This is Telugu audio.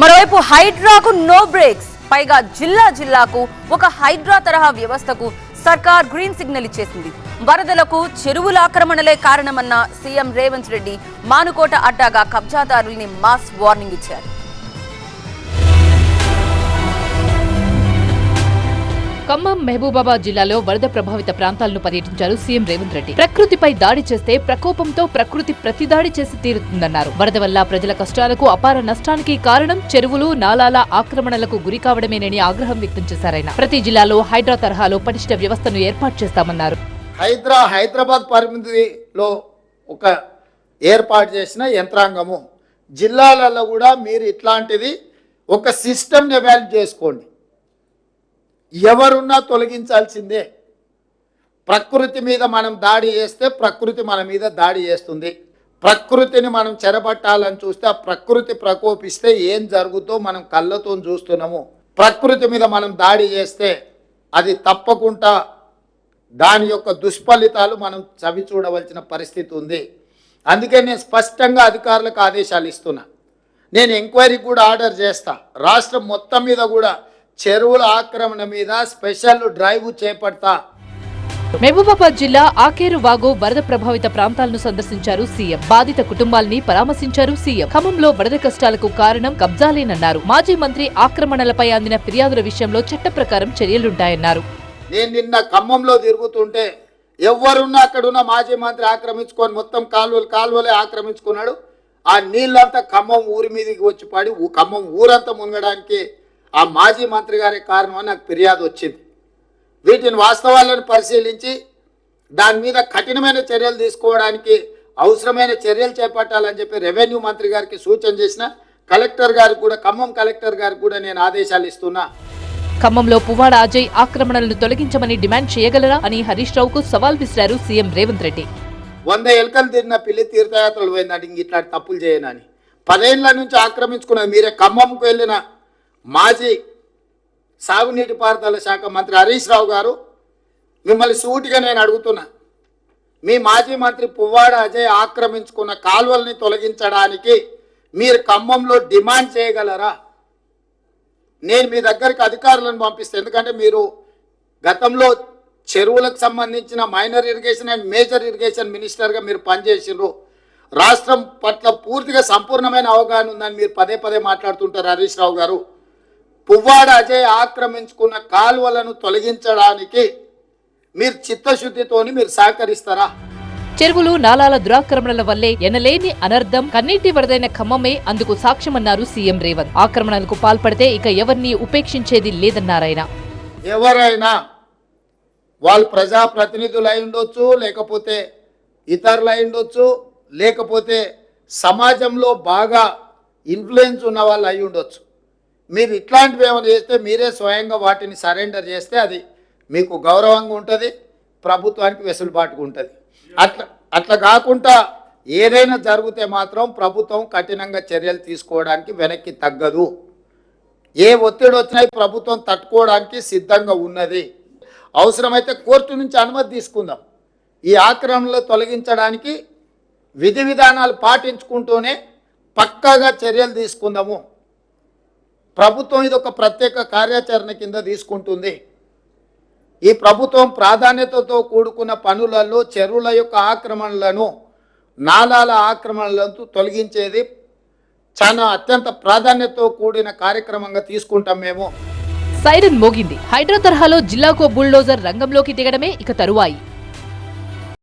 మరోవైపు హైడ్రాకు నో బ్రేక్స్. పైగా జిల్లా జిల్లాకు ఒక హైడ్రా తరహా వ్యవస్థకు సర్కార్ గ్రీన్ సిగ్నల్ ఇచ్చేసింది. వరదలకు చెరువుల ఆక్రమణలే కారణమన్న సీఎం రేవంత్ రెడ్డి మానుకోట అడ్డాగా కబ్జాదారుల్ని మాస్ వార్నింగ్ ఇచ్చారు. ఖమ్మం మహబూబాబాద్ జిల్లాలో వరద ప్రభావిత ప్రాంతాలను పర్యటించారు సీఎం రేవంత్ రెడ్డి. ప్రకృతిపై దాడి చేస్తే ప్రకోపంతో ప్రకృతి ప్రతిదాడి చేసి తీరుతుందన్నారు. వరద వల్ల ప్రజల కష్టాలకు అపార నష్టానికి కారణం చెరువులు నాలాల ఆక్రమణలకు గురి కావడమేనని ఆగ్రహం వ్యక్తం చేశారాయన ప్రతి జిల్లాలో హైడ్రా తరహాలో పటిష్ట వ్యవస్థను ఏర్పాటు చేస్తామన్నారు. హైదరా హైదరాబాద్ పరిమితిలో ఒక ఏర్పాటు చేసిన యంత్రాంగము. జిల్లాలలో కూడా మీరు ఇట్లాంటిది ఒక సిస్టమ్ని ఎవాల్వ్ చేసుకోండి. ఎవరున్నా తొలగించాల్సిందే. ప్రకృతి మీద మనం దాడి చేస్తే ప్రకృతి మన మీద దాడి చేస్తుంది. ప్రకృతిని మనం చెరబట్టాలని చూస్తే ఆ ప్రకృతి ప్రకోపిస్తే ఏం జరుగుతో మనం కళ్ళతో చూస్తున్నాము. ప్రకృతి మీద మనం దాడి చేస్తే అది తప్పకుండా దాని యొక్క దుష్ఫలితాలు మనం చవి చూడవలసిన పరిస్థితి ఉంది. అందుకే నేను స్పష్టంగా అధికారులకు ఆదేశాలు ఇస్తున్నా. నేను ఎంక్వైరీ కూడా ఆర్డర్ చేస్తా. రాష్ట్రం మొత్తం మీద కూడా చెరువుల ఆక్రమణ మీద స్పెషల్ డ్రైవ్ చేపడతా. మహబూబాబాద్ జిల్లా ఆకేరు వాగు వరద ప్రభావిత ప్రాంతాలను సందర్శించారు సీఎం. బాధిత కుటుంబాల్ని పరామర్శించారు సీఎం. ఖమ్మంలో వరద కష్టాలకు కారణం కబ్జాలేనన్నారు. మాజీ మంత్రి ఆక్రమణలపై అందిన ఫిర్యాదుల విషయంలో చట్ట ప్రకారం చర్యలుంటాయన్నారు. నేను నిన్న ఖమ్మంలో తిరుగుతుంటే ఎవరున్నా అక్కడున్న మాజీ మంత్రి ఆక్రమించుకొని మొత్తం కాలువలు కాలువలే ఆక్రమించుకున్నాడు. ఆ నీళ్ళంతా ఖమ్మం ఊరి మీదకి వచ్చి పడి ఖమ్మం ఊరంతా మునగడానికి ఆ మాజీ మంత్రి గారి కారణం అని నాకు ఫిర్యాదు వచ్చింది. వీటిని వాస్తవాలను పరిశీలించి దాని మీద కఠినమైన చర్యలు తీసుకోవడానికి అవసరమైన చర్యలు చేపట్టాలని చెప్పి రెవెన్యూ మంత్రి గారికి సూచన చేసిన కలెక్టర్ గారికి కూడా ఖమ్మం కలెక్టర్ గారికి కూడా నేను ఆదేశాలు ఇస్తున్నా. ఖమ్మంలో పువ్వాడ అజయ్ ఆక్రమణలను తొలగించమని డిమాండ్ చేయగలరా అని హరీష్ రావుకు సవాల్ విసిరారు సీఎం రేవంత్ రెడ్డి. వంద ఎలుకలు తిరిగిన పిల్లి తీర్థయాత్రలు పోయిందండి ఇంక ఇట్లాంటి తప్పులు చేయనని. పదేళ్ళ నుంచి ఆక్రమించుకున్నది మీరే ఖమ్మంకు వెళ్ళిన మాజీ సాగునీటి పారుదల శాఖ మంత్రి హరీష్ రావు గారు మిమ్మల్ని సూటిగా నేను అడుగుతున్నా. మీ మాజీ మంత్రి పువ్వాడ అజయ్ ఆక్రమించుకున్న కాల్వల్ని తొలగించడానికి మీరు ఖమ్మంలో డిమాండ్ చేయగలరా? నేను మీ దగ్గరికి అధికారులను పంపిస్తాను ఎందుకంటే మీరు గతంలో చెరువులకు సంబంధించిన minor irrigation and major irrigation మినిస్టర్గా మీరు పనిచేసిండ్రు. రాష్ట్రం పట్ల పూర్తిగా సంపూర్ణమైన అవగాహన ఉందని మీరు పదే పదే మాట్లాడుతుంటారు హరీష్ రావు గారు. పువ్వాడ అజయ్ ఆక్రమించుకున్న కాలువలను తొలగించడానికి మీరు చిత్తశుద్ధితోని మీరు సహకరిస్తారా? చెరువులు నాలాల దురాక్రమణల వల్లే ఎనలేని అనర్థం కన్నీటి వరదైన ఖమ్మమే అందుకు సాక్ష్యమన్నారు సీఎం రేవంత్. ఆక్రమణలకు పాల్పడితే ఇక ఎవరిని ఉపేక్షించేది లేదన్నారాయన. ఎవరైనా వాళ్ళు ప్రజాప్రతినిధులు అయి ఉండొచ్చు లేకపోతే ఇతరులు అయి ఉండొచ్చు లేకపోతే సమాజంలో బాగా ఇన్ఫ్లుయెన్స్ ఉన్న వాళ్ళు అయి ఉండొచ్చు. మీరు ఇట్లాంటివి ఏమైనా చేస్తే మీరే స్వయంగా వాటిని సరెండర్ చేస్తే అది మీకు గౌరవంగా ఉంటుంది ప్రభుత్వానికి వెసులుబాటుగా ఉంటుంది. అట్లా అట్లా కాకుండా ఏదైనా జరిగితే మాత్రం ప్రభుత్వం కఠినంగా చర్యలు తీసుకోవడానికి వెనక్కి తగ్గదు. ఏ ఒత్తిడి వచ్చినా ప్రభుత్వం తట్టుకోవడానికి సిద్ధంగా ఉన్నది. అవసరమైతే కోర్టు నుంచి అనుమతి తీసుకుందాం. ఈ ఆక్రమణలు తొలగించడానికి విధి విధానాలు పాటించుకుంటూనే పక్కాగా చర్యలు తీసుకుందాము. ప్రభుత్వం ఇది ఒక ప్రత్యేక కార్యాచరణ కింద తీసుకుంటుంది. ఈ ప్రభుత్వం ప్రాధాన్యతతో కూడుకున్న పనులలో చెరువుల యొక్క ఆక్రమణలను నాలాల ఆక్రమణలను తొలగించేది చాలా అత్యంత ప్రాధాన్యతతో కూడిన కార్యక్రమంగా తీసుకుంటాం మేము. సైరన్ మోగింది. హైడ్రా తరహాలో జిల్లాకో బుల్డోజర్ రంగంలోకి దిగడమే ఇక తరువాయి.